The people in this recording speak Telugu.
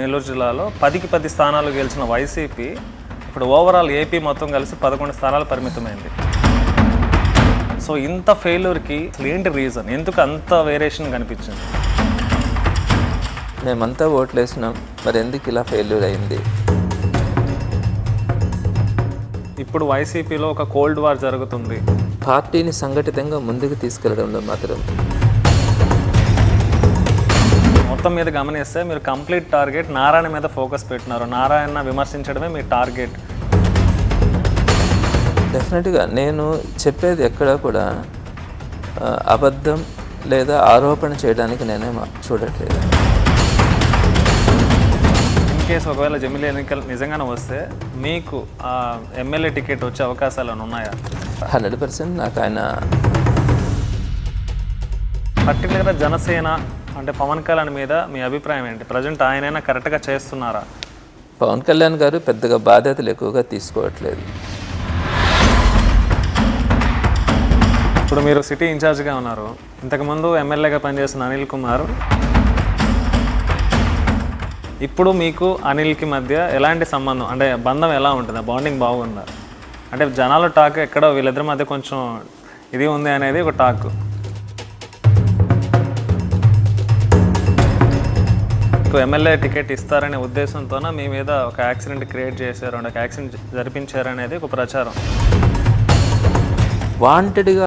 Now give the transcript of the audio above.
నెల్లూరు జిల్లాలో పదికి పది స్థానాలు గెలిచిన వైసీపీ ఇప్పుడు ఓవరాల్ ఏపీ మొత్తం కలిసి పదకొండు స్థానాలు పరిమితమైంది. సో ఇంత ఫెయిల్యూర్కి ఏంటి రీజన్? ఎందుకు అంత వేరియేషన్ కనిపించింది? మేమంతా ఓట్లు వేసినాం మరి ఎందుకు ఇలా ఫెయిల్యూర్ అయింది? ఇప్పుడు వైసీపీలో ఒక కోల్డ్ వార్ జరుగుతుంది. పార్టీని సంఘటితంగా ముందుకు తీసుకెళ్ళడంలో మాత్రం మొత్తం మీద గమనిస్తే మీరు కంప్లీట్ టార్గెట్ నారాయణ మీద ఫోకస్ పెట్టినారు. నారాయణ విమర్శించడమే మీ టార్గెట్. డెఫినెట్గా నేను చెప్పేది ఎక్కడ కూడా అబద్ధం లేదా ఆరోపణ చేయడానికి నేనేం చూడట్లేదు. ఇన్ కేసు ఒకవేళ జమిలీ ఎన్నికలు నిజంగానే వస్తే మీకు ఆ ఎమ్మెల్యే టికెట్ వచ్చే అవకాశాలు ఉన్నాయా? హండ్రెడ్ పర్సెంట్ నాకు ఆయన పర్టికులర్గా జనసేన అంటే పవన్ కళ్యాణ్ మీద మీ అభిప్రాయం ఏంటి? ప్రజెంట్ ఆయనైనా కరెక్ట్గా చేస్తున్నారా? పవన్ కళ్యాణ్ గారు పెద్దగా బాధ్యతలు ఎక్కువగా తీసుకోవట్లేదు. ఇప్పుడు మీరు సిటీ ఇన్ఛార్జ్గా ఉన్నారు. ఇంతకుముందు ఎమ్మెల్యేగా పనిచేసిన అనిల్ కుమార్. ఇప్పుడు మీకు అనిల్కి మధ్య ఎలాంటి సంబంధం? అంటే బంధం ఎలా ఉంటుంది? బాండింగ్ బాగుందా? అంటే జనాల టాక్ ఎక్కడో వీళ్ళిద్దరి మధ్య కొంచెం ఇది ఉంది అనేది ఒక టాక్. ఎమ్మెల్యే టికెట్ ఇస్తారనే ఉద్దేశంతోన మీ మీద ఒక యాక్సిడెంట్ క్రియేట్ చేశారు. ఒక యాక్సిడెంట్ జరిపించారు అనేది ఒక ప్రచారం. వాంటెడ్గా